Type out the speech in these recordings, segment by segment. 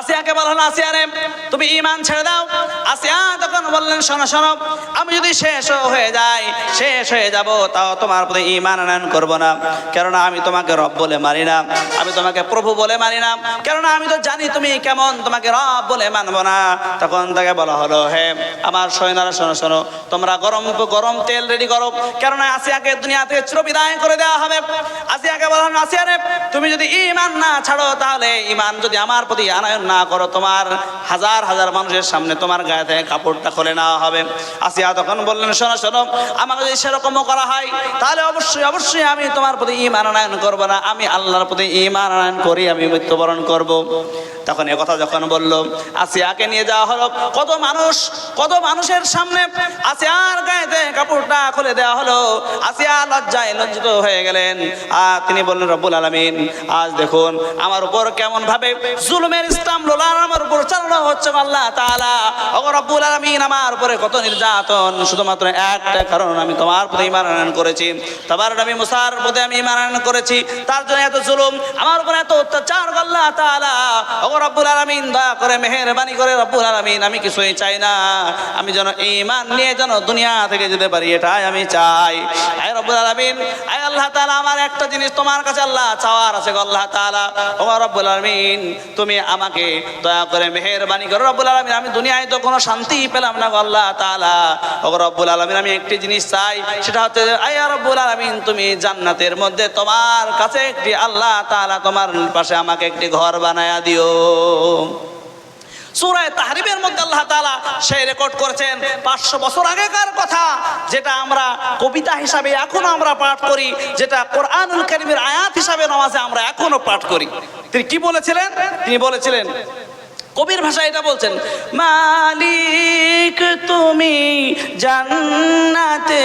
আসিয়াকে বলা আসিয়া রে তুমি ইমান ছেড়ে দাও। আসিয়া তখন বললেন, শোনো শোনো, আমি যদি শেষ হয়ে যাই, শেষ হয়ে যাব, তাও তোমার প্রতি ইমান আনয়ন করব না। কেননা আমি তোমাকে রব বলে মানি না, আমি তোমাকে প্রভু বলে মানি না। কেননা আমি তো জানি তুমি কেমন, তোমাকে রব বলে মানবো না। তখন তাকে বলা হলো, হে আমার সৈন্যরা, শোনো শোনো, তোমরা গরম গরম তেল রেডি করো। কেননা আসিয়াকে দুনিয়া থেকে চিরবিদায় করে দেওয়া হবে। আসিয়াকে বলা হলো আসিয়া রে তুমি যদি ইমান না ছাড়ো, তাহলে ইমান যদি আমার প্রতি আনায়ন না করো, তোমার হাজার হাজার মানুষের সামনে তোমার গায়ে থেকে কাপড়টা খুলে নেওয়া হবে। আসিয়া তখন বললেন, শোনো শোনো, আমাকে যদি সেরকমও করা হয়, তাহলে অবশ্যই অবশ্যই আমি তোমার প্রতি ইমান আনায়ন করব না, আমি আল্লাহর প্রতি ইমান আনায়ন করি, আমি মৃত্যুবরণ করব। তখন এ কথা যখন বলল, আসিয়াকে নিয়ে যাওয়া হলো। কত মানুষ, কত মানুষের সামনে আসিয়ার গায়েতে কাপড়টা খুলে দেওয়া হলো। আসিয়া লজ্জায় লজ্জিত হয়ে গেলেন। আর তিনি বললেন, রব্বুল আলমিন, আজ দেখুন, আমার উপর কেমন ভাবে জুলুমের ইসলাম লোলার আমার উপর চালানো হচ্ছে আল্লাহ তাআলা। ও রব্বুল আলমিন, আমার উপরে কত নির্যাতন। শুধুমাত্র একটা কারণ আমি তোমার প্রতি আনয়ন করেছি। তোমার নবী মুসার প্রতি আমি আনয়ন করেছি। তার জন্য এত জুলুম, আমার উপর এত অত্যাচার আল্লাহ তাআলা। ও রব্বুল আলমিন, দয়া করে, মেহেরবানি করে, রব্বুল আলমিন, আমি কিছুই চাই না। আমি যেন ইমান নিয়ে যেন দুনিয়া থেকে যেতে পারি, এটাই আমি চাই। আয় রব্বুল আলমিন, আয় আল্লাহ তাআলা, আমার একটা জিনিস তোমার কাছে আল্লাহ চাওয়ার আছে আল্লাহ তাআলা। ও রব্বুল আলমিন, তুমি আমাকে দয়া করে, মেহেরবানি করো। রব্বুল আলমিন, আমি দুনিয়ায় তো কোনো শান্তি পেলাম না আল্লাহ তাআলা। ও রব্বুল আলমিন, আমি একটি জিনিস চাই, সেটা হচ্ছে আয় রব্বুল আলমিন, তুমি জান্নাতের মধ্যে তোমার কাছে একটি আল্লাহ তাআলা, তোমার পাশে আমাকে একটি ঘর বানায়া দিও। সুরায় তাহরিমের মধ্যে আল্লাহ তাআলা সেই রেকর্ড করেছেন, পাঁচশো বছর আগেকার কথা, যেটা আমরা কবিতা হিসাবে এখনও আমরা পাঠ করি, যেটা কোরআনুল কারিমের আয়াত হিসাবে নামাজে আমরা এখনও পাঠ করি। তিনি কি বলেছিলেন? তিনি বলেছিলেন, কবির ভাষায় এটা বলছেন, মালিক তুমি জান্নাতে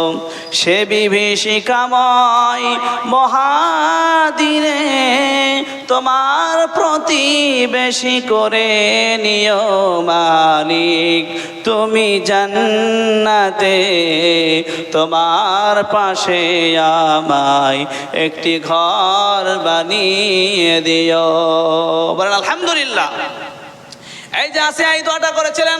সে বিভীষিকাময় মহাদিনে তোমার প্রতি বেশি করে নিও মালিক তুমি জান্নাতে তোমার পাশে আমায় একটি ঘর বানিয়ে দিও। আলহামদুলিল্লাহ। এই যে আসিয়া এই দোয়াটা করেছিলেন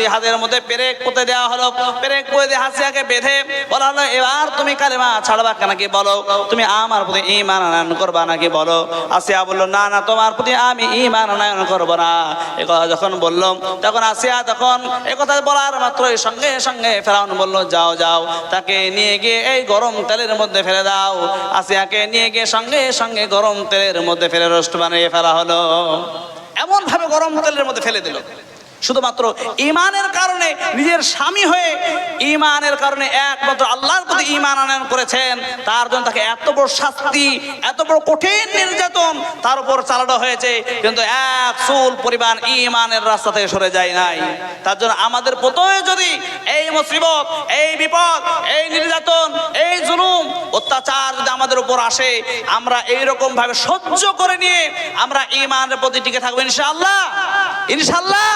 হাতের মধ্যে পেরেক পুঁতে দেওয়া হলো। পেরেক পুঁতে দিয়ে আসিয়াকে বেঁধে বলা হলো, এবার তুমি কালেমা ছাড়বা নাকি বলো? তুমি আমার প্রতি ইমান আনয়ন করবা নাকি বলো? আসিয়া বলল, না না, তোমার প্রতি আমি ইমান আনয়ন করব না। এ কথা যখন বলল, তখন আসিয়া তখন এ কথা বলার মাত্রই সঙ্গে সঙ্গে ফেরাউন বলল, যাও যাও, তাকে নিয়ে গিয়ে এই গরম তেলের মধ্যে ফেলে দাও। আসিয়াকে নিয়ে গিয়ে সঙ্গে সঙ্গে গরম তেলের মধ্যে ফেলে রোস্ট বানিয়ে ফেলা হলো। এমন ভাবে গরম তেলের মধ্যে ফেলে দিল। শুধুমাত্র ইমানের কারণে নিজের স্বামী হয়ে ইমানের কারণে একমাত্র আল্লাহর প্রতি ইমান আনয়ন করেছেন, তার জন্য তাকে এত বড় শাস্তি, এত বড় কঠিন নির্যাতন তার উপর চালানো হয়েছে, কিন্তু এক চুল পরিমাণ ইমানের রাস্তা থেকে সরে যায় নাই। তার জন্য আমাদের প্রথমে যদি এই মুসিবত, এই বিপদ, এই নির্যাতন, এই জুলুম, অত্যাচার যদি আমাদের উপর আসে, আমরা এইরকম ভাবে সহ্য করে নিয়ে আমরা ইমানের প্রতি টিকে থাকব, ইনশাআল্লাহ। ইনশাআল্লাহ।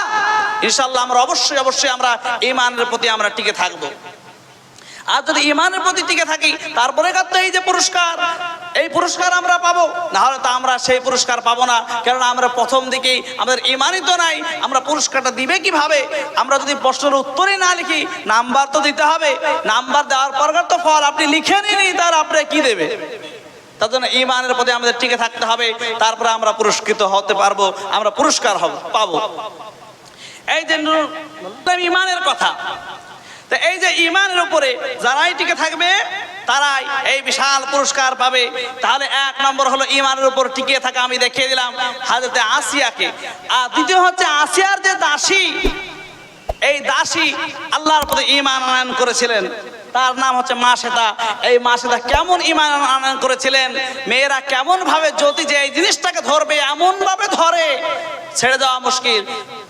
ইনশাআল্লাহ আমরা অবশ্যই অবশ্যই আমরা ইমানের প্রতি আমরা টিকে থাকব। আর যদি ইমানের প্রতি টিকে থাকি, তারপরে তো এই যে পুরস্কার? এই পুরস্কার আমরা পাবো। না হলে তো আমরা সেই পুরস্কার পাবো না। কেননা আমরা প্রথম দিকেই আমাদের ইমানই তো নাই। আমরা পুরস্কারটা দিবে কীভাবে? আমরা যদি প্রশ্নের উত্তরই না লিখি, নাম্বার তো দিতে হবে। নাম্বার দেওয়ার পর তো ফল আপনি লিখে নিনি, তার আপনি কি দেবে? তার জন্য ইমানের প্রতি আমাদের টিকে থাকতে হবে। তারপরে আমরা পুরস্কৃত হতে পারব, আমরা পুরস্কার হব, পাবো। এই যে নূর- ইমানের কথা। তো এই যে ইমানের উপরে যারাই টিকে থাকবে, তারাই এই বিশাল পুরস্কার পাবে। তাহলে এক নম্বর হলো ইমানের উপর টিকে থাকা, আমি দেখিয়ে দিলাম হাজরতে আসিয়াকে। আর দ্বিতীয় হচ্ছে আসিয়ার যে দাসী, এই দাসী আল্লাহর প্রতি ইমান আনয়ন করেছিলেন। তার নাম হচ্ছে মা মাসেদা। এই মা মাসেদা কেমন ইমান আনয়ন করেছিলেন? মেয়েরা কেমন ভাবে জ্যোতি যে এই জিনিসটাকে ধরবে এমন ভাবে ধরে। ছেড়ে দেওয়া মুশকিল।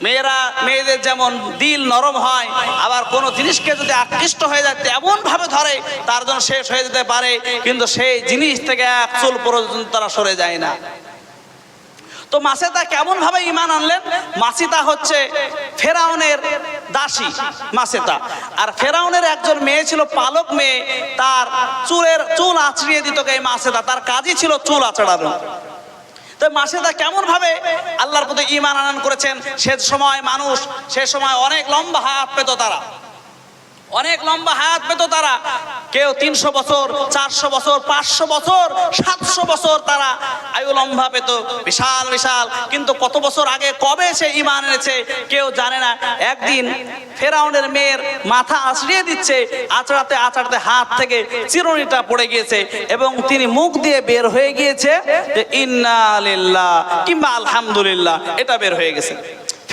মেয়েরা, মেয়েদের যেমন দিল নরম হয়, আবার কোনো জিনিসকে যদি আকৃষ্ট হয়ে যায় তেমন ভাবে ধরে, তার জন্য শেষ হয়ে যেতে পারে। কিন্তু সেই জিনিস থেকে এক চুল পর্যন্ত তারা সরে যায় না। তো মাসেদা কেমন ভাবে ইমান আনলেন? মাসিদা হচ্ছে ফেরাউনের দাসী মাসেদা। আর ফেরাউনের একজন মেয়ে ছিল পালক মেয়ে, তার চুলের চুল আছড়িয়ে দিত এই মাসেদা, তার কাজই ছিল চুল আছড়ানো তো মাসেদা কেমন ভাবে আল্লাহর প্রতি ইমান আনয়ন করেছেন? সে সময় মানুষ, সে সময় অনেক লম্বা হাত পেত তারা। অনেক লম্বা হায়াত পেত তারা। কেউ তিনশো বছর, চারশো বছর, পাঁচশো বছর, সাতশো বছর তারা আয়ু লম্বা পেত। বিশাল বিশাল। কিন্তু কত বছর আগে কবে সে ইমান এনেছে, কেউ জানে না। একদিন ফেরাউনের মেয়ের মাথা আছড়িয়ে দিচ্ছে আচড়াতে আচড়াতে হাত থেকে চিরুনিটা পড়ে গিয়েছে এবং তিনি মুখ দিয়ে বের হয়ে গিয়েছে যে, ইন্না কিংবা আলহামদুলিল্লাহ এটা বের হয়ে গেছে।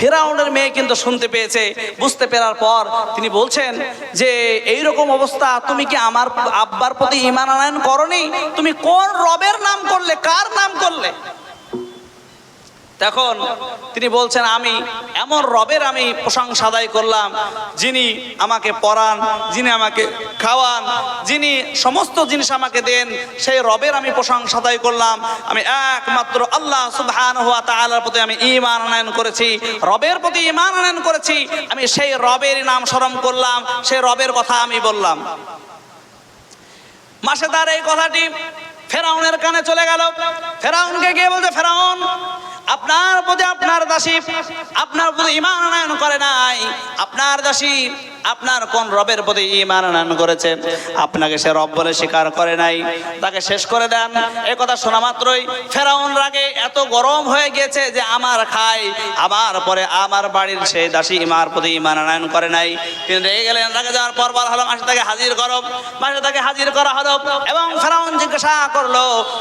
ফেরাউনের মেয়ে কিন্তু শুনতে পেয়েছে। বুঝতে পেরার পর তিনি বলছেন যে এই রকম অবস্থা, তুমি কি আমার আব্বার প্রতি ইমান আনায়ন করনি? তুমি কোন রবের নাম করলে? কার নাম করলে? তখন তিনি বলছেন, আমি এমন রবের আমি প্রশংসা আদায় করলাম, যিনি আমাকে পড়ান যিনি আমাকে খাওয়ান, যিনি সমস্ত জিনিস আমাকে দেন, সেই রবের আমি প্রশংসা আদায় করলাম। আমি একমাত্র আল্লাহ সুবহান হুয়া তাআলার প্রতি আমি ঈমান আনয়ন করেছি, রবের প্রতি ঈমান আনয়ন করেছি। আমি সেই রবের নাম স্মরণ করলাম, সেই রবের কথা আমি বললাম। মাসেদার এই কথাটি ফেরাউনের কানে চলে গেল। ফেরাউনকে গিয়ে বলছে, ফেরাউন আপনার প্রতি আপনার দাসী, আপনার প্রতি ইমান আনয়ন করে নাই। আপনার দাসী, আপনার কোন রবের প্রতি ইমান আনয়ন করেছে? আপনাকে সে রব বলে স্বীকার করে নাই। তাকে শেষ করে দেন। এ কথা শোনা মাত্রই ফেরাউন রাগে এত গরম হয়ে গেছে যে আমার খাই আমার পরে আমার বাড়ির সেই দাসী ইমার প্রতি ইমান আনয়ন করে নাই। তিনি রেগে গেলেন, রাগে যাওয়ার পর বলা হলো, মাসে তাকে হাজির করো, মাসে তাকে হাজির করা হলো। এবং ফেরাউন জিজ্ঞাসা করল,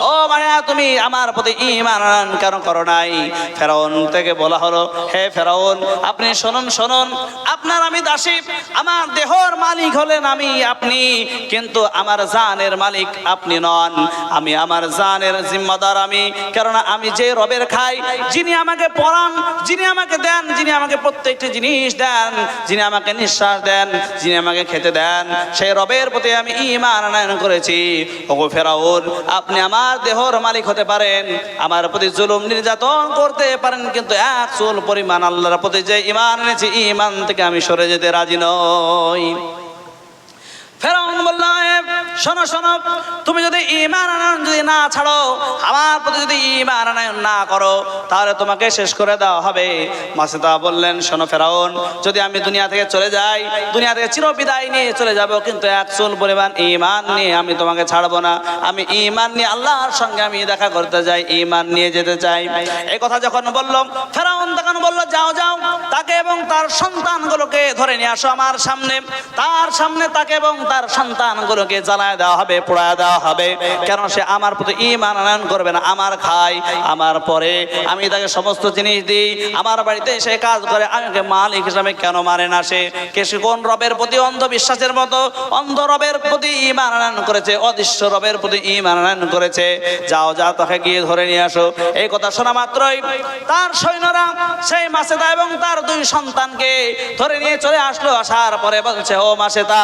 ও মানে তুমি আমার প্রতি ইমান আনয়ন কেন করো নাই? ফেরাউন থেকে বলা হলো, হে ফেরাউন, আপনি শুনুন শুনুন। আপনার আমি দাসী, আমার দেহর মালিক হলেন আমি, আপনি। কিন্তু আমার জানের মালিক আপনি নন। আমি আমার জানের জিম্মাদার আমি, কেননা আমি যে রবের খাই, যিনি আমাকে পড়ান যিনি আমাকে দেন, যিনি আমাকে প্রত্যেকটি জিনিস দেন, যিনি আমাকে নিঃশ্বাস দেন, যিনি আমাকে খেতে দেন, সেই রবের প্রতি আমি ইমান আনয়ন করেছি। ওগো ফেরাউন, আপনি আমার দেহর মালিক হতে পারেন। আমার প্রতি জুলুম, নির্যাতন করতে পারেন, কিন্তু এক চুল পরিমাণ আল্লাহর প্রতি যে ইমান এনেছি ইমান থেকে আমি সরে যেতে রাজি নই। ফেরাউন বলল "এ, শোনো শোনো তুমি যদি ইমান আনয়ন যদি না ছাড়ো আমার প্রতি যদি ইমান আনয়ন না করো তাহলে তোমাকে শেষ করে দেওয়া হবে। মাসিদা বললেন শোনো ফেরাউন যদি আমি দুনিয়া থেকে চলে যাই দুনিয়া থেকে চির বিদায় নিয়ে চলে যাব কিন্তু এক চুল পরিমাণ ইমান নিয়ে আমি তোমাকে ছাড়বো না। আমি ইমান নিয়ে আল্লাহর সঙ্গে আমি দেখা করতে যাই ইমান নিয়ে যেতে চাই। এই কথা যখন বললাম ফেরাউন তখন বলল যাও যাও তাকে এবং তার সন্তানগুলোকে ধরে নিয়ে আসো আমার সামনে। তার সামনে তাকে এবং তার সন্তানগুলোকে জ্বালায় দেওয়া হবে, পোড়ায় দেওয়া হবে। কেন সে আমার প্রতি ইমান আনয়ন করবে না? আমার খাই, আমার পরে। আমি তাকে সমস্ত জিনিস দিই। আমার বাড়িতে সে কাজ করে আমাকে মালিক হিসাবে কেন মানে না সে? কে কোন রবের প্রতি অন্ধবিশ্বাসের মতো? অন্ধ রবের প্রতি ইমান আনয়ন করেছে, অদৃশ্য রবের প্রতি ইমান আনয়ন করেছে। যাও যাও, তাকে গিয়ে ধরে নিয়ে আসো। এই কথা শোনা মাত্রই তার সৈন্যরা সেই মাসেদা এবং তার দুই সন্তানকে ধরে নিয়ে চলে আসলো। আসার পরে বলছে, ও মাসেদা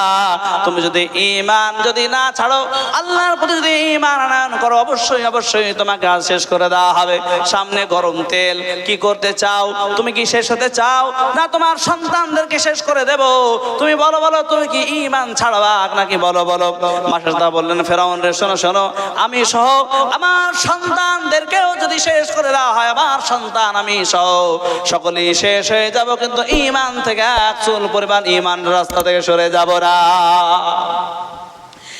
তুমি যদি ইমান যদি না ছাড়ো, আল্লাহর প্রতি যদি ইমান আনয়ন করো, অবশ্যই অবশ্যই তোমাকে আজ শেষ করে দেওয়া হবে। সামনে গরম তেল, কি করতে চাও, তুমি কি শেষ হতে চাও? না, তোমার সন্তানদেরকে শেষ করে দেব। তুমি বলো বলো, তুমি কি ইমান ছাড়বা? নাকি বলো বলো। মাসেদা বললেন, ফেরাউন রে, শোনো শোনো, আমি সহ, আমার সন্তানদেরকেও যদি শেষ করে দেওয়া হয়, আমার সন্তান আমি সহ। সকলেই শেষ হয়ে যাব, কিন্তু ইমান থেকে এক চুল পরিমাণ ইমান রাস্তা থেকে সরে যাব না। 好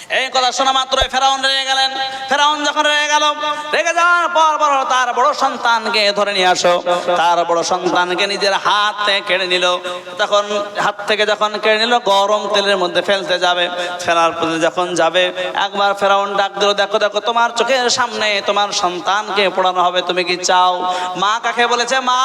এই কথা শোনা মাত্রই ফেরাউন রেগে গেলেন। ফেরাউন যখন রেগে গেল, রেগে যাওয়ার পর বড় তার বড় সন্তানকে ধরে নিয়ে আসো। তার বড় সন্তানকে নিজের হাতে কেড়ে নিল। তখন হাত থেকে যখন কেড়ে নিল, গরম তেলের মধ্যে ফেলতে যাবে। ফেলার পরে যখন যাবে, একবার ফেরাউন ডাক দিল, দেখো দেখো, তোমার চোখের সামনে তোমার সন্তানকে পড়ানো হবে, তুমি কি চাও? মা কাকে বলেছে, মা,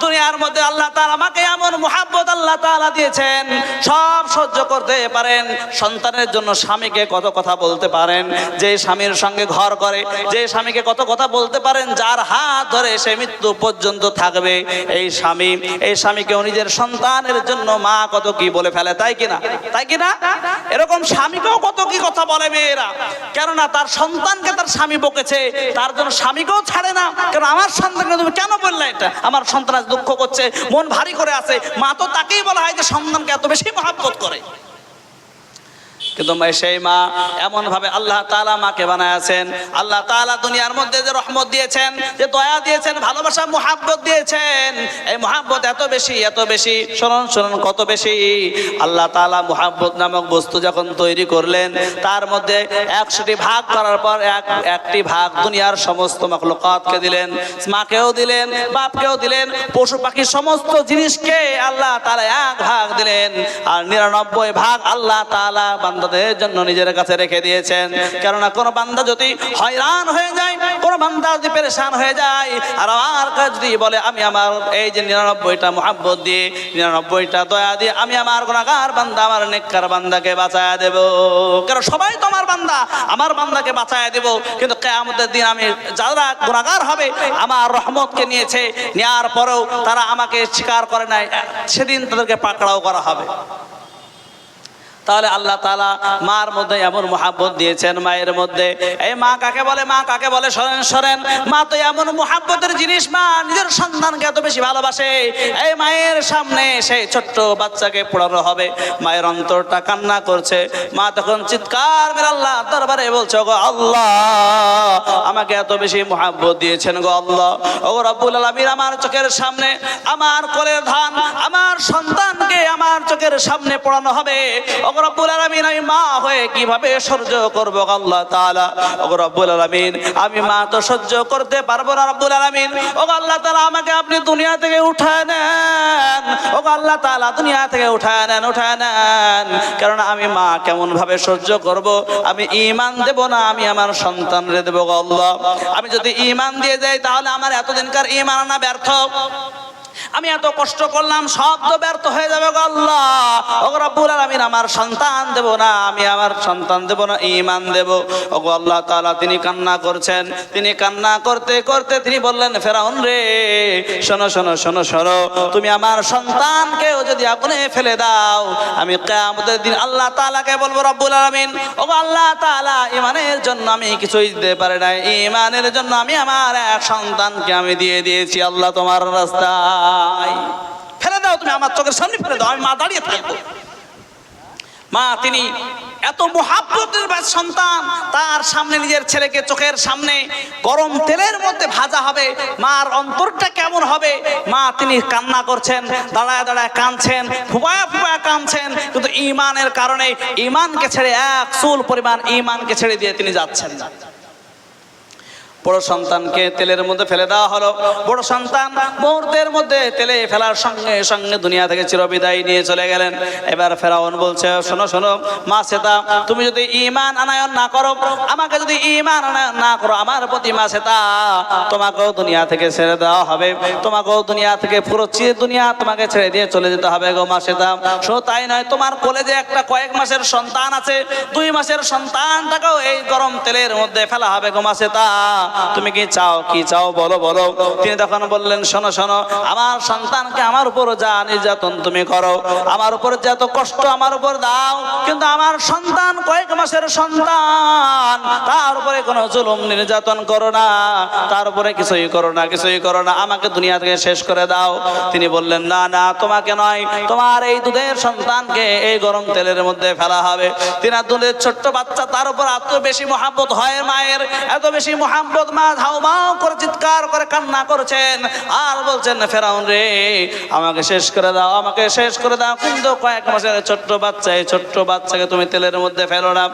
দুনিয়ার মধ্যে আল্লাহ তাআলা আমাকে এমন মোহাব্বত আল্লাহ তাআলা দিয়েছেন। সব সহ্য করতে পারেন। সন্তানের জন্য স্বামীকে কত কথা বলতে পারেন, যে স্বামীর সঙ্গে ঘর করে, যে স্বামীকে কত কথা বলতে পারেন, যার হাত ধরে সে মৃত্যু পর্যন্ত থাকবে। এই স্বামী, এই স্বামীকে নিজের সন্তানের জন্য মা কত কি বলে ফেলে, তাই কিনা তাই কিনা এরকম স্বামীকেও কত কি কথা বলে মেয়েরা। কেননা তার সন্তানকে তার স্বামী বকেছে, তার জন্য স্বামীকেও ছাড়ে না। কেন আমার সন্তানকে তুমি কেন বললে এটা? আমার সন্তান দুঃখ করছে, মন ভারী করে আছে। মা তো তাকেই বলা হয় যে সন্তানকে এত বেশি মহাব্বত করে। কিন্তু সেই মা এমন ভাবে আল্লাহ তালা মাকে বানায়াছেন। আল্লাহ তাআলা দুনিয়ার মধ্যে যে রহমত দিয়েছেন, যে দয়া দিয়েছেন, ভালোবাসা, মোহাব্বত দিয়েছেন, এই মোহাব্বত এত বেশি এত বেশি, শুনুন শুনুন কত বেশি। আল্লাহ তালা মোহাব্বত নামক বস্তু যখন তৈরি করলেন, তার মধ্যে একশোটি ভাগ করার পর এক, একটি ভাগ দুনিয়ার সমস্ত মখলুকাতকে দিলেন, মাকেও দিলেন, বাপকেও দিলেন, পশু পাখি সমস্ত জিনিসকে আল্লাহ তালা এক ভাগ দিলেন, আর নিরানব্বই ভাগ আল্লাহ তাআলা বান্দাদের জন্য নিজের কাছে রেখে দিয়েছেন। কেননা কোনো বান্দা যদি হয়রান হয়ে যায়, কোনো বান্দা যদি পেরেশান হয়ে যায়, আর আমার যদি বলে, আমি আমার এই যে নিরানব্বইটা মোহাব্বত দিয়ে, নিরানব্বইটা দয়া দিয়ে, আমি আমার গুণাগার বান্দা, আমার নেককার বান্দাকে বাঁচায় দেব। কারণ সবাই তো আমার বান্দা, আমার বান্দাকে বাঁচায় দেব। কিন্তু কেয়ামতের দিন আমি যারা গুণাগার হবে, আমার রহমতকে নিয়েছে নেওয়ার পরেও তারা আমাকে স্বীকার করে নাই। সেদিন তাদেরকে পাকড়াও করা হবে। তাহলে আল্লাহ তাআলা মার মধ্যে এমন মোহাব্বত দিয়েছেন মায়ের মধ্যে। এই মা কাকে বলে? মা কাকে বলে? সরেন সরেন মা তো এমন মোহাব্বতের জিনিস, মা নিজের সন্তানকে এত বেশি ভালোবাসে। এই মায়ের সামনে সেই ছোট্ট বাচ্চাকে পড়ানো হবে। মায়ের অন্তরটা কান্না করছে। মা তখন চিৎকার মেরে আল্লাহ দরবারে বলছে গো আল্লাহ, আমাকে এত বেশি মোহাব্বত দিয়েছেন গো আল্লাহ। ও রব্বুল আলামিন আমার চোখের সামনে, আমার কোলের ধান, আমার সন্তানকে আমার চোখের সামনে পড়ানো হবে। ও রব্বুল আলামিন, আমি মা হয়ে কীভাবে সহ্য করব আল্লাহ তাআলা? ও রব্বুল আলামিন, আমি মা তো সহ্য করতে পারব না রব্বুল আলামিন। ও আল্লাহ তাআলা, আমাকে আপনি দুনিয়া থেকে উঠায় নেন। ও আল্লাহ তাআলা, দুনিয়া থেকে উঠায় নেন উঠায় নেন। কারণ আমি মা কেমন ভাবে সহ্য করব? আমি ইমান দেব না, আমি আমার সন্তানরে দেব আল্লাহ। আমি যদি ইমান দিয়ে যাই, তাহলে আমার এতদিনকার ঈমান আনা ব্যর্থ। আমি এত কষ্ট করলাম, সব তো ব্যর্থ হয়ে যাবে আল্লাহ। ও রব্বুল আলামিন আমার সন্তান দেব না, আমি আমার সন্তান দেব না, ঈমান দেব। ও আল্লাহ তাআলা তিনি কান্না করছেন, তিনি কান্না করতে করতে তিনি বললেন, ফেরাউন রে, শোনো শোনো শোনো শোনো, তুমি আমার সন্তানকেও যদি আগুনে ফেলে দাও, আমি কিয়ামতের দিন আল্লাহ তাআলাকে বলব, রব্বুল আলামিন ও গো আল্লাহ তাআলা, ঈমানের জন্য আমি কিছুই দিতে পারি না ঈমানের জন্য আমি আমার এক সন্তানকে আমি দিয়ে দিয়েছি, আল্লাহ তোমার রাস্তায় ফেলে দাও তুমি আমার চোখের সামনে, ফেলে দাও, আমি মা দাঁড়িয়ে থাকব। মা, তিনি এত মহাব্বতের বা সন্তান, তার সামনে নিজের ছেলেকে চোখের সামনে গরম তেলের মধ্যে ভাজা হবে, মার অন্তরটা কেমন হবে? মা, তিনি কান্না করছেন, দাঁড়ায় দাঁড়ায় কাঁদছেন, ফুবায়া ফুবায়া কাঁদছেন, কিন্তু ইমানের কারণে ইমানকে ছেড়ে এক চুল পরিমাণ ইমানকে ছেড়ে দিয়ে তিনি যাচ্ছেন না। বড় সন্তানকে তেলের মধ্যে ফেলে দেওয়া হলো। বড় সন্তান মুহূর্তের মধ্যে তেলে ফেলার সঙ্গে সঙ্গে দুনিয়া থেকে চিরবিদায় নিয়ে চলে গেলেন। এবার ফেরাউন বলছে, শোনো শোনো, মা সেতা, তুমি যদি ইমান আনায়ন না করো, আমাকে যদি ইমান আনায়ন না করো, আমার প্রতি মা সেতা, তোমাকেও দুনিয়া থেকে ছেড়ে দেওয়া হবে। তোমাকেও দুনিয়া থেকে পুরো চির দুনিয়া তোমাকে ছেড়ে দিয়ে চলে যেতে হবে গো মা সেতা। শুধু তাই নয়, তোমার কলেজে একটা কয়েক মাসের সন্তান আছে। দুই মাসের সন্তানটাকেও এই গরম তেলের মধ্যে ফেলা হবে গো মা সেতা। তুমি কি চাও কি চাও বলো বলো। তিনি তখন বললেন, শোনো শোনো, আমার সন্তানকে আমার উপর যা নির্যাতন তুমি করো, আমার উপর যত কষ্ট আমার উপর দাও, কিন্তু আমার সন্তান কয়েক মাসের সন্তান, তার উপরে কোনো জুলুম নির্যাতন করো না, তার উপরে কিছুই করো না, কিছুই করো না, আমাকে দুনিয়া থেকে শেষ করে দাও। তিনি বললেন, না না, তোমাকে নয়, তোমার এই দুধের সন্তানকে এই গরম তেলের মধ্যে ফেলা হবে। তিনি দুধের ছোট্ট বাচ্চা তার উপর এত বেশি মহাব্বত হয় মায়ের, এত বেশি মহাব্বত মা ধাও মাও করে চিৎকার করে কান্না করছেন। আর বলছেন, ফেরাউন রে, আমাকে শেষ করে দাও, আমাকে শেষ করে দাও। কিন্তু কয়েক মাসের ছোট্ট বাচ্চা, এই ছোট্ট বাচ্চাকে তুমি তেলের মধ্যে ফেলো না।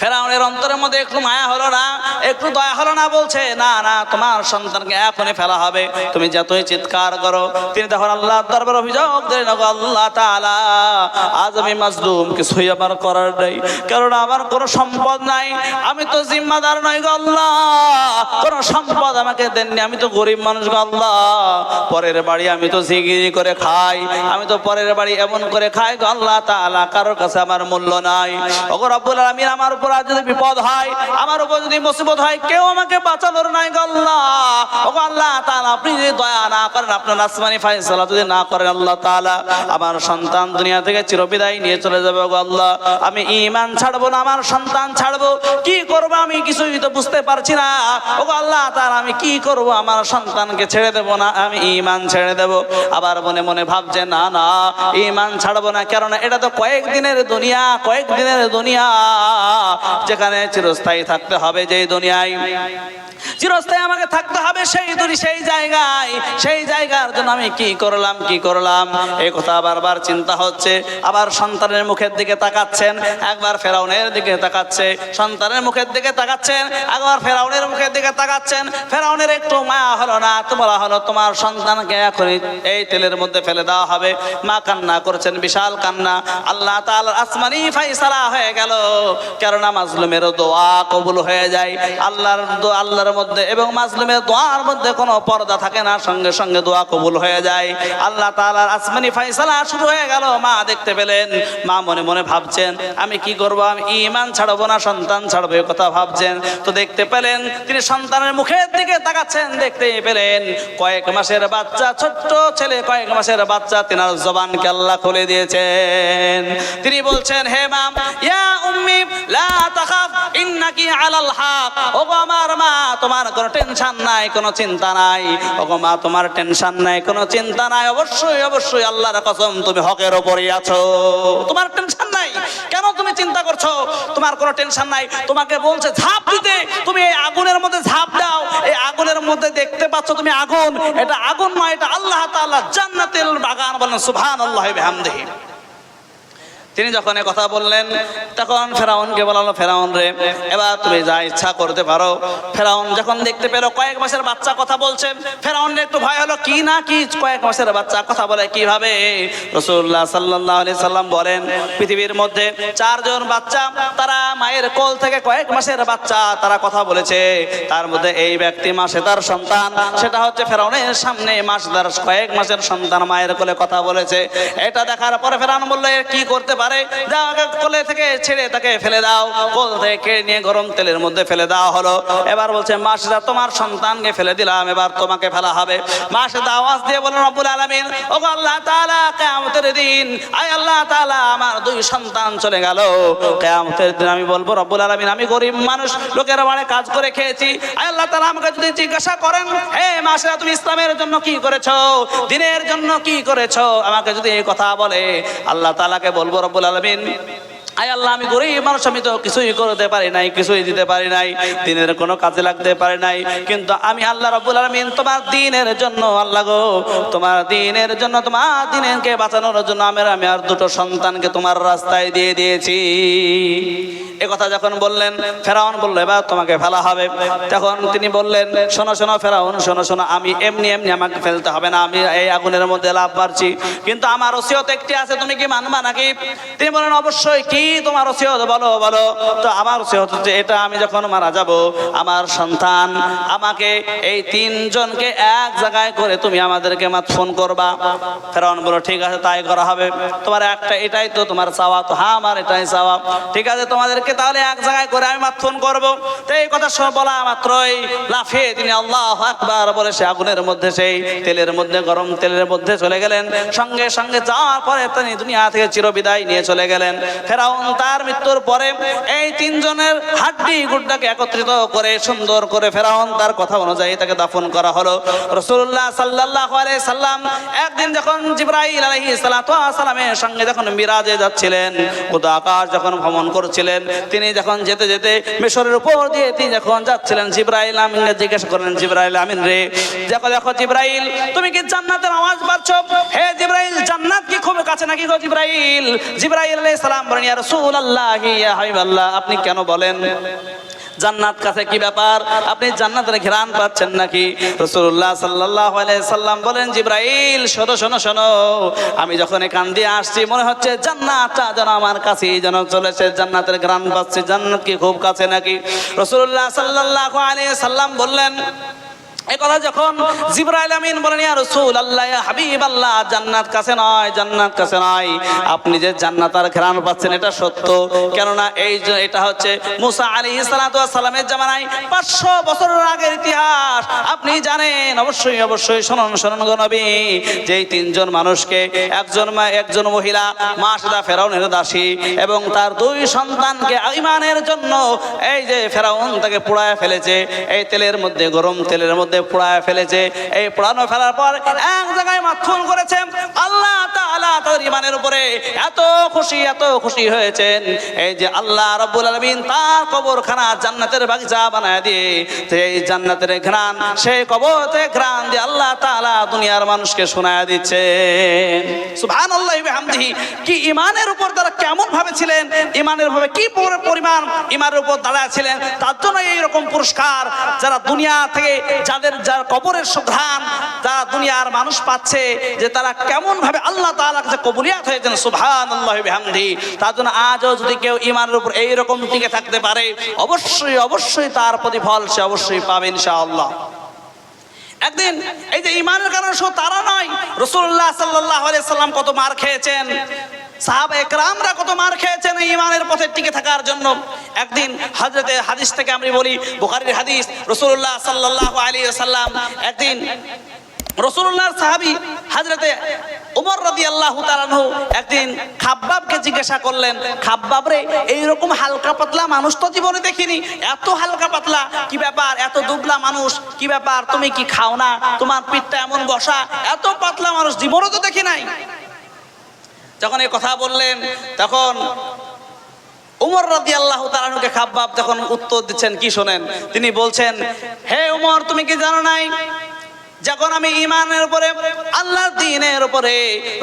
ফেরাউনের অন্তরের মধ্যে একটু মায়া হলো না, একটু দয়া হলো না বলছে, না না, তোমার সন্তানকে এখনই ফেলা হবে। তুমি যতই চিৎকার করো, তিনি তখন আল্লাহ দরবার অভিযোগ ওগো আল্লাহ তাআলা, আজ আমি মাজলুম, কিছুই আমার করার নেই। কারণ আমার কোনো সম্পদ নাই, আমি তো জিম্মাদার নই গো আল্লাহ। কোনো সম্পদ আমাকে দেননি, আমি তো গরিব মানুষ গো আল্লাহ। পরের বাড়ি আমি তো জিগিরি করে খাই, আমি তো পরের বাড়ি এমন করে খাই গো আল্লাহ তাআলা, কারোর কাছে আমার মূল্য নাই। ওগো রব্বুল আলামিন আমার আজ যদি বিপদ হয়, আমার উপর যদি মুসিবত হয়, কেউ আমাকে বাঁচানোর নাই আল্লাহ। ওগো আল্লাহ তাআলা, আপনি যদি দয়া না করেন, আপনার আসমানি ফাইসালা যদি না করেন, আল্লাহ তাআলা আমার সন্তান দুনিয়া থেকে চিরবিদায় নিয়ে চলে যাবে গো আল্লাহ। আমি ঈমান ছাড়বো না, আমার সন্তান ছাড়বো। কি করব আমি কিছুই তো বুঝতে পারছি না। ও আল্লাহ তাআলা, আমি কি করব? আমার সন্তানকে ছেড়ে দেব না, আমি ঈমান ছেড়ে দেব। আবার মনে মনে ভাবছে, না না, ঈমান ছাড়বো না। কারণ এটা তো কয়েকদিনের দুনিয়া কয়েকদিনের দুনিয়া। যেখানে চিরস্থায়ী থাকতে হবে যেই দুনিয়ায়। চিরস্থায়ী আমাকে থাকতে হবে সেই দূরি, সেই জায়গায়। সেই জায়গার জন্য আমি কি করলাম কি করলাম? এই কথা বারবার চিন্তা হচ্ছে। আবার সন্তানের মুখের দিকে তাকাচ্ছেন। একবার ফেরাউনের দিকে তাকাচ্ছে। সন্তানের মুখের দিকে তাকাচ্ছেন। একবার ফেরাউনের মুখের দিকে তাকাচ্ছেন। ফেরাউনের একটু মায়া হলো না তো বলা হলো, তোমার সন্তানকে এখনই এই তেলের মধ্যে ফেলে দেওয়া হবে। মা কান্না করছেন, বিশাল কান্না। আল্লাহ তাআলার আসমানি ফাইসালা হয়ে গেল। কেননা মাজলুমেরও দোয়া কবুল হয়ে যায়। আল্লাহর আল্লাহর মধ্যে এবং মাজলুমের দোয়ার মধ্যে কোনো পর্দা থাকে না, সঙ্গে সঙ্গে দোয়া কবুল হয়ে যায়। আল্লাহ তাআলার আসমানি ফাইসালা শুরু হয়ে গেল। মা দেখতে পেলেন, মা মনে মনে ভাবছেন, আমি কি করব? আমি ঈমান ছাড়বো না, সন্তান ছাড়বো কথা ভাবছেন। তো দেখতে পেলেন, তিনি সন্তানের মুখের দিকে তাকাচ্ছেন, দেখতে পেলেন, কয়েক মাসের বাচ্চা, ছোট্ট ছেলে, কয়েক মাসের বাচ্চা তিনার জবানকে আল্লাহ খুলে দিয়েছেন। তিনি বলছেন, হে মা, ইয়া উম্মি, লা তাখাফ, ইন্নাকি আলাল হক ওগো আমার মা, তোমার কোনো টেনশন নাই, কোনো চিন্তা নাই। ওগো মা, তোমার টেনশন নাই, কোনো চিন্তা নাই। অবশ্যই অবশ্যই আল্লাহর কসম, তুমি হকের ওপরই আছো। তোমার টেনশন নাই? কেন তুমি চিন্তা করছ? তোমার কোনো টেনশন নাই? তোমাকে বলছে, ঝাঁপ দিতে। তুমি এই আগুনের মধ্যে ঝাঁপ দাও। এই আগুনের মধ্যে দেখতে পাচ্ছ তুমি আগুন। এটা আগুন নয়, এটা আল্লাহ তাআলা জান্নাতের বাগান বলেন, সুবহানাল্লাহি বিহামদিহি। তিনি যখন কথা বললেন, তখন ফেরাউনকে বলালো ফেরাউন রে, এবার তুমি যা ইচ্ছা করতে পারো। ফেরাউন যখন দেখতে পেল কয়েক মাসের বাচ্চা কথা বলছেন ফেরাউন একটু ভয় হলো, কি না কি কয়েক মাসের বাচ্চা কথা বলে, কীভাবে? রসুল্লাহ সাল্লাহ আলি সাল্লাম বলেন, পৃথিবীর মধ্যে চারজন বাচ্চা, তারা মায়ের কোল থেকে কয়েক মাসের বাচ্চা তারা কথা বলেছে। তার মধ্যে এই ব্যক্তি মাসে তার সন্তান, সেটা হচ্ছে ফেরাউনের সামনে মাস তার কয়েক মাসের সন্তান মায়ের কোলে কথা বলেছে। এটা দেখার পরে ফেরাউন বলল কি করতে পারে? যা ওকে কোলে থেকে ছেড়ে তাকে ফেলে দাও। কোল থেকে কেড়ে নিয়ে গরম তেলের মধ্যে ফেলে দেওয়া হলো। এবার বলছে, মাসিদা, তোমার সন্তানকে ফেলে দিলাম। এবার তোমাকে ফেলা হবে। মাসিদা আওয়াজ দিয়ে বলেন রব্বুল আলামিন। ও আল্লাহ তাআলা কিয়ামতের দিন, আয় আল্লাহ তালা আমার দুই সন্তান চলে গেল। কেয়ামতের দিন আমি বলব, রব্বুল আলামিন, আমি গরিব মানুষ, লোকের বাড়ি কাজ করে খেয়েছি। আয় আল্লাহ তালা আমাকে যদি জিজ্ঞাসা করেন, হে মাসেরা তুমি ইসলামের জন্য কি করেছ? দিনের জন্য কি করেছ? আমাকে যদি এই কথা বলে, আল্লাহ তালাকে বলব, রব্বুল আলামিন আয় আল্লাহ, আমি গরিব মানুষ, আমি তো কিছুই করতে পারি নাই, কিছুই দিতে পারি নাই, দিনের কোনো কাজে লাগতে পারি নাই। কিন্তু আমি আল্লাহ রাব্বুল আলামিন তোমার দিনের জন্য, আল্লাহ গো, তোমার দিনের জন্য, তোমার দিনকে বাঁচানোর জন্য আমি আমি আর দুটো সন্তানকে তোমার রাস্তায় দিয়ে দিয়েছি। এ কথা যখন বললেন, ফেরাউন বলল, এবার তোমাকে ফেলা হবে। তখন তিনি বললেন, শোনো শোনো ফেরাউন, শোনো শোনো, আমি এমনি এমনি আমাকে ফেলতে হবে না, আমি এই আগুনের মধ্যে লাভ পারছি কিন্তু আমার ওসিয়ত একটি আছে, তুমি কি মানবা নাকি? তিনি বলেন অবশ্যই, কি তোমার ওসিয়ত, বলো বলো। তো আমার ওসিয়ত হচ্ছে এটা, আমি যখন মারা যাব, আমার সন্তান আমাকে এই তিনজনকে এক জায়গায় করে তুমি আমাদেরকে মাত ফোন করবা। ফেরাউন বলো ঠিক আছে, তাই করা হবে। তোমার একটা এটাই তো তোমার চাওয়া, তো হ্যাঁ আমার এটাই চাওয়া। ঠিক আছে, তোমাদেরকে তাহলে এক জায়গায় করে আমি মাত ফোন করব। তো এই কথা সব বলা মাত্রই লাফিয়ে তিনি আল্লাহ আকবার বলে সে আগুনের মধ্যে, সেই তেলের মধ্যে, গরম তেলের মধ্যে চলে গেলেন। সঙ্গে সঙ্গে যাওয়ার পরে তিনি দুনিয়া থেকে চিরবিদায় নিয়ে চলে গেলেন। ফেরাউন তার মৃত্যুর পরে এই তিনজনের হাড্ডি গুড্ডাকে একত্রিত করে সুন্দর করে ফেরাউন তার কথা অনুযায়ী তাকে দাফন করা হলো। রসুল্লাহ সাল্লাহ সাল্লাম একদিন যখন জিব্রাইল আলহি সালামের সঙ্গে যখন মিরাজে যাচ্ছিলেন কোথা আকাশ যখন ভ্রমণ করছিলেন, তিনি যখন যেতে যেতে মিশরের উপর দিয়ে তিনি যখন যাচ্ছিলেন, জিব্রাইল আমিনকে জিজ্ঞাসা করলেন, জিব্রাইল আমিন রে, দেখো দেখো জিব্রাইল, তুমি কি জান্নাতের আওয়াজ পাচ্ছ হে জিব্রাইল, জান্নাত কি খুব কাছে নাকি গো জিব্রাইল? জিব্রাইল আলাইহিস সালাম বলেন, ইয়া ইয়া হাবিবাল্লাহ, আপনি কেন বলেন? জান্নাত কাছে কি ব্যাপার? আপনি জান্নাতের ঘেরান পাচ্ছেন নাকি? রসুল্লাহ সাল্লাহ সাল্লাম বলেন, জিব্রাইল, শোনো শোনো শোনো। আমি যখন এখান দিয়ে আসছি, মনে হচ্ছে জান্নাতটা যেন আমার কাছে যেন চলেছে জান্নাতের ঘ্রাণ পাচ্ছি। জান্নাত কি খুব কাছে নাকি? রসুল্লাহ সাল্লাহ সাল্লাম বললেন এই কথা যখন জিব্রাইল আমিন বলেন, ইয়া রাসূল আল্লাহ হাবিব আল্লাহ জান্নাত কাছে নয়, জান্নাত কাছে নয়। আপনি যে জান্নাত আর ঘেরানো পাচ্ছেন, এটা সত্য। কেননা এই যে এটা হচ্ছে মুসা আলাইহিস সালাতু ওয়াস সালামের জামানায় 500 বছরের আগের ইতিহাস। আপনি জানেন, অবশ্যই অবশ্যই, শুনুন শুনুন গো নবী। যে এই তিনজন মানুষকে, একজন মা, একজন মহিলা মা মাসদা ফেরাউনের দাসী এবং তার দুই সন্তানকে ইমানের জন্য এই যে ফেরাউন তাকে পোড়ায় ফেলেছে, এই তেলের মধ্যে, গরম তেলের মধ্যে পোড়ায় ফেলেছে। এই পোড়ানো ফেলার পর এক জায়গায় মাথুন করেছে আল্লাহ তাআলা তাদের ইমানের উপরে এত খুশি এত খুশি হয়েছেন। এই যে আল্লাহ রাব্বুল আলামিন তার কবরখানা জান্নাতের বাগিচা বানায় দিয়ে এই জান্নাতের ঘ্রাণ, সেই ঘ্রাণ দিয়ে আল্লাহ তাআলা দুনিয়ার মানুষকে শোনায় দিচ্ছে সুবহানাল্লাহি বিহামদিহি। কি ইমানের উপর তারা কেমন ভাবে ছিলেন? ইমানের ভাবে কি পরিমাণ ইমানের উপর দাঁড়ায় ছিলেন? তার জন্য এইরকম পুরস্কার যারা দুনিয়া থেকে যাদের যার কবরের সুঘ্রাণ যারা দুনিয়ার মানুষ পাচ্ছে, যে তারা কেমন ভাবে আল্লাহ তাআলার কাছে কবুলিয়াত হয়েছেন সুভান আল্লাহ বিহামদিহি তার জন্য আজও যদি কেউ ইমানের উপর এইরকম টিকে থাকতে পারে, অবশ্যই অবশ্যই তার প্রতিফল সে অবশ্যই পাবে ইনশাআল্লাহ। একদিন এই যে ইমানের কারণে শুধু তারা নয় রসুল্লাহ সাল্লাহ সাল্লাম কত মার খেয়েছেন সাহাব একরামরা কত মার খেয়েছেন ইমানের পথে টিকে থাকার জন্য। একদিন হজরতে হাদিস থেকে আমি বলি, বুখারির হাদিস রসুল্লাহ সাল্লাহ আলী সাল্লাম একদিন রসুল্লাহর সাহাবি হাজরতে উমর রদি আল্লাহ তালানহু একদিন খাব্বাবকে জিজ্ঞাসা করলেন, খাব্বাব রে, এইরকম হালকা পাতলা মানুষ তো জীবনে দেখিনি, এত হালকা পাতলা, কি ব্যাপার, এত দুবলা মানুষ, কি ব্যাপার, তুমি কি খাও না, তোমার পিঠটা এমন বসা, এত পাতলা মানুষ জীবনে তো দেখি নাই। যখন এই কথা বললেন, তখন উমর রাজি আল্লাহ তালানুকে খাব্বাব যখন উত্তর দিচ্ছেন, কি শোনেন? তিনি বলছেন, হে উমর, তুমি কি জানো নাই? যখন আমি ইমানের উপরে, আল্লাহর দিনের উপরে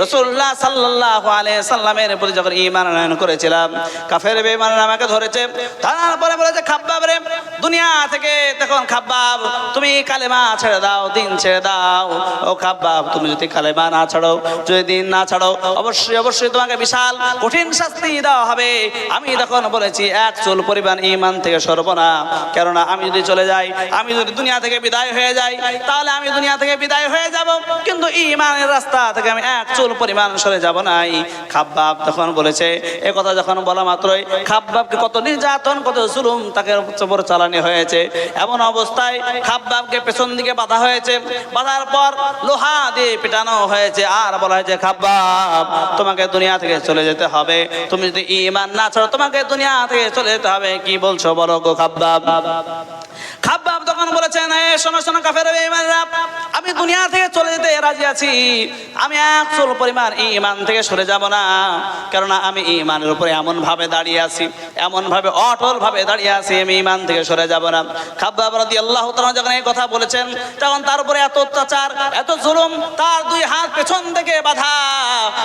রসুল্লাহ সাল্লাহ আলাই সাল্লামের উপরে যখন ইমান আনয়ন করেছিলাম, কাফের বেমান আমাকে ধরেছে, তারপরে বলেছে, খাব্বাব রে, দুনিয়া থেকে তখন খাব্বাব, তুমি কালেমা ছেড়ে দাও, দিন ছেড়ে দাও। ও খাব্বাব, তুমি যদি কালেমা না ছাড়ো, যদি দিন না ছাড়ো, অবশ্যই অবশ্যই তোমাকে বিশাল কঠিন শাস্তি দেওয়া হবে। আমি তখন বলেছি, এক চুল পরিমাণ ইমান থেকে সরব না। কেননা আমি যদি চলে যাই, আমি যদি দুনিয়া থেকে বিদায় হয়ে যাই, তাহলে আমি দুনিয়া থেকে বিদায় হয়ে যাব, কিন্তু ইমানের রাস্তা থেকে আমি এক চুল পরিমাণ সরে যাব নাই। খাব্বাব তখন বলেছে, এ কথা যখন বলা মাত্রই, খাব্বাবকে কত নির্যাতন, কত জুলুম তাকে উপর চালানি হয়েছে। এমন অবস্থায় খাব্বাবকে পেছন দিকে বাধা হয়েছে। বাধার পর লোহা দিয়ে পেটানো হয়েছে। আর বলা হয়েছে, খাব্বাব, তোমাকে দুনিয়া থেকে চলে যেতে হবে। তুমি যদি ইমান না ছাড়ো, তোমাকে দুনিয়া থেকে চলে যেতে হবে। কি বলছো বলো গো খাব্বাব? খাব্বাব তখন বলেছেন, এ, শোনো শোনো, কাফের বেঈমানরা, আমি দুনিয়া থেকে চলে যেতে রাজি আছি। আমি এক চুল পরিমাণ ইমান থেকে সরে যাব না। কেননা আমি ইমানের উপরে এমন ভাবে দাঁড়িয়ে আছি এমন ভাবে অটল ভাবে দাঁড়িয়ে আছি, আমি ইমান থেকে সরে যাব না। খাব্বাব রাদিয়াল্লাহু তাআলা যখন এই কথা বলেছেন, তখন তার উপরে এত অত্যাচার, এত জুলুম, তার দুই হাত পেছন থেকে বাধা।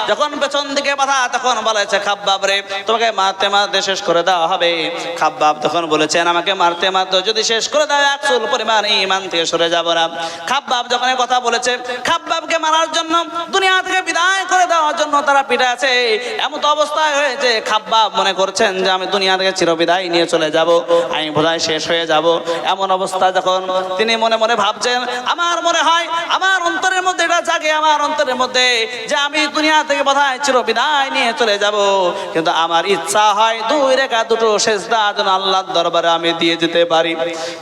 যখন পেছন দিকে বাধা, তখন বলেছে, খাব্বাব রে, তোমাকে মারতে মারতে শেষ করে দেওয়া হবে। খাব্বাব তখন বলেছেন, আমাকে মারতে মারতে যদি শেষ করে দেয় এক চুল পরিমাণ ইমান থেকে সরে যাব না। খাব্বাব যখন কথা বলেছে, খাব্বাবকে মারার জন্য দুনিয়া থেকে বিদায় করে দেওয়ার জন্য তারা পিঠে আছে। এমন তো অবস্থায় হয়েছে খাব্বাব মনে করছেন যে আমি দুনিয়া থেকে চিরবিদায় নিয়ে চলে যাব, আমি বোধহয় শেষ হয়ে যাব। এমন অবস্থা যখন তিনি মনে মনে ভাবছেন, আমার মনে হয়, আমার অন্তরের মধ্যে, এটা জাগে আমার অন্তরের মধ্যে যে আমি দুনিয়া থেকে বোধহয় চিরবিদায় নিয়ে চলে যাব। কিন্তু আমার ইচ্ছা হয় দুই রেখা, দুটো শেষদা যেন আল্লাহর দরবারে আমি দিয়ে যেতে পারি।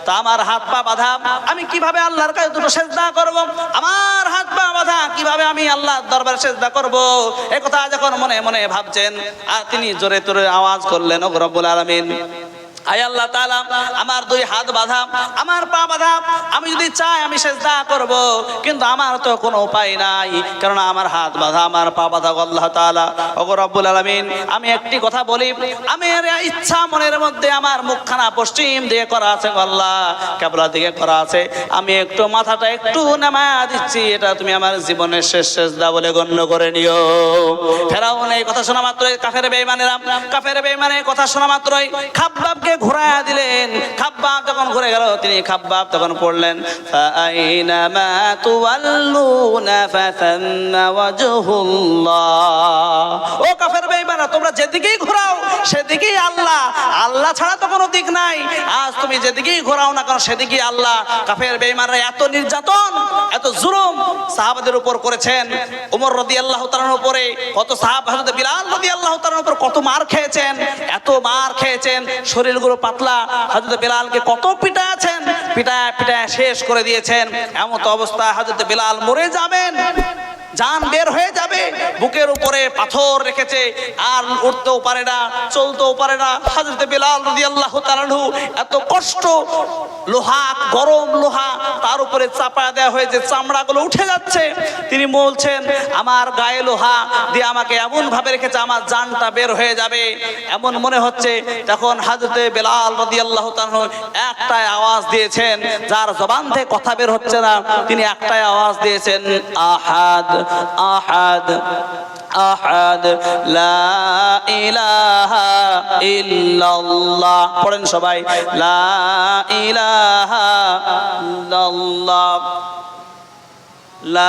তা আমার হাত পা বাঁধা, আমি কীভাবে আল্লাহর কাছে দুটো সেজদা করব? আমার হাত পা বাঁধা, কীভাবে আমি আল্লাহর দরবারে সেজদা করব? এ কথা যখন মনে মনে ভাবছেন আর তিনি জোরে তোরে আওয়াজ করলেন ও রব্বুল আলামিন। আয় আল্লাহ তাআলা, আমার দুই হাত বাঁধা, আমার পা বাঁধা, আমি যদি চাই আমি সেজদা করব, কিন্তু আমার তো কোনো উপায় নাই কারণ আমার হাত বাঁধা, আমার পা বাঁধা আল্লাহ তাআলা। ওগো রব্বুল আলামিন, আমি একটি কথা বলি, আমি ইচ্ছা মনের মধ্যে আমার মুখখানা পশ্চিম দিয়ে করা আছে আল্লাহ, কেবলা দিকে করা আছে। আমি একটু মাথাটা একটু নামায়া দিচ্ছি, এটা তুমি আমার জীবনের শেষ সেজদা বলে গণ্য করে নিও। ফেরাউন, এই কথা শোনা মাত্রই কাফের বেঈমানেরা, কাফের বেঈমানের কথা শোনা মাত্রই খাব্বাবকে ঘোরায়া দিলেন। খাব্বাব যখন ঘুরে গেল, তিনি খাব্বাব তখন পড়লেন ও কাফের তোমরা যেদিকেই ঘোরাও, সেদিকেই আল্লাহ। আল্লাহ ছাড়া তো কোনো দিক নাই। আজ তুমি যেদিকেই না কেন, সেদিকেই আল্লাহ। কাফের বেঈমানরা এত নির্যাতন, এত জুলুম সাহাবাদের উপর করেছেন। ওমর রাদিয়াল্লাহু তাআলার উপরে, কত সাহাব হযরত বিলাল রাদিয়াল্লাহু তাআলার উপর কত মার খেয়েছেন, এত মার খেয়েছেন। শরীরগুলো পাতলা হযরত বেলালকে কত পিটাছেন পিটায় পিটায় শেষ করে দিয়েছেন। এমন অবস্থা হজরত বেলাল মরে যাবেন। জান বের হয়ে যাবে। বুকের উপরে পাথর রেখেছে। আর উঠতেও পারে না, চলতেও পারে না। হাজরত বেলাল রদি আল্লাহ তাআলাহু এত কষ্ট, লোহা, গরম লোহা তার উপরে চাপা দেওয়া হয়েছে, চামড়াগুলো উঠে যাচ্ছে। তিনি বলছেন, আমার গায়ে লোহা দিয়ে আমাকে এমন ভাবে রেখেছে, আমার জানটা বের হয়ে যাবে। এমন মনে হচ্ছে তখন হাজরতে বেলাল রদি আল্লাহ তাআলাহু একটাই আওয়াজ দিয়েছেন, যার জবান থেকে কথা বের হচ্ছে না, তিনি একটাই আওয়াজ দিয়েছেন, আহাদ আহাদ আহাদ লা ইলাহা ইল্লাল্লাহ। পড়েন সবাই লা ইলাহা ইল্লাল্লাহ। লা